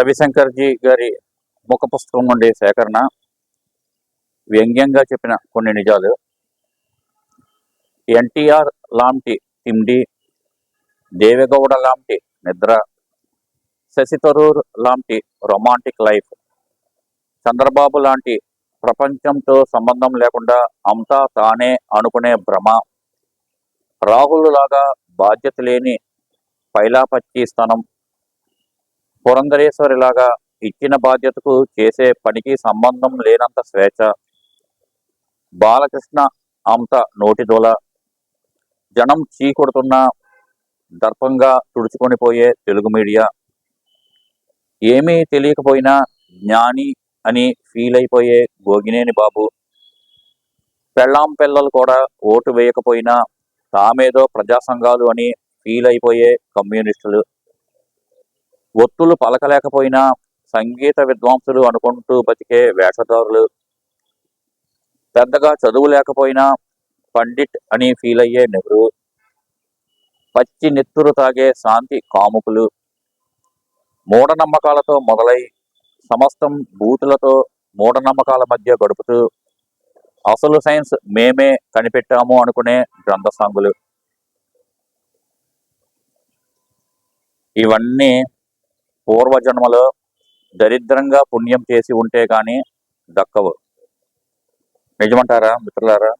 రవిశంకర్జీ గారి ముఖ పుస్తకం నుండి సేకరణ వ్యంగ్యంగా చెప్పిన కొన్ని నిజాలు. ఎన్టీఆర్ లాంటి తిండి దేవెగౌడ లాంటి నిద్ర శశి తరూర్ లాంటి రొమాంటిక్ లైఫ్ చంద్రబాబు లాంటి ప్రపంచంతో సంబంధం లేకుండా అంతా తానే అనుకునే భ్రమ రాహుల్ లాగా బాధ్యత లేని పైలాపచ్చి స్థానం పురంధరేశ్వరిలాగా ఇచ్చిన బాధ్యతకు చేసే పనికి సంబంధం లేనంత స్వేచ్ఛ. బాలకృష్ణ అంత నోటిదోల. జనం చీకొడుతున్న దర్పంగా తుడుచుకొని పోయే తెలుగు మీడియా. ఏమీ తెలియకపోయినా జ్ఞాని అని ఫీల్ అయిపోయే గోగినేని బాబు. పెళ్ళాం పిల్లలు కూడా ఓటు వేయకపోయినా తామేదో ప్రజా సంఘాలు అని ఫీల్ అయిపోయే కమ్యూనిస్టులు. ఒత్తులు పలకలేకపోయినా సంగీత విద్వాంసులు అనుకుంటూ బతికే వేషధారులు. పెద్దగా చదువు లేకపోయినా పండిట్ అని ఫీల్ అయ్యే నెహ్రూ. పచ్చి నెత్తురు తాగే శాంతి కాముకులు. మూఢనమ్మకాలతో మొదలై సమస్తం బూతులతో మూఢనమ్మకాల మధ్య గడుపుతూ అసలు సైన్స్ మేమే కనిపెట్టాము అనుకునే గ్రంథసాంగులు ఇవన్నీ పూర్వజన్మలో దరిద్రంగా పుణ్యం చేసి ఉంటే కానీ దక్కవు. నిజమంటారా మిత్రులారా?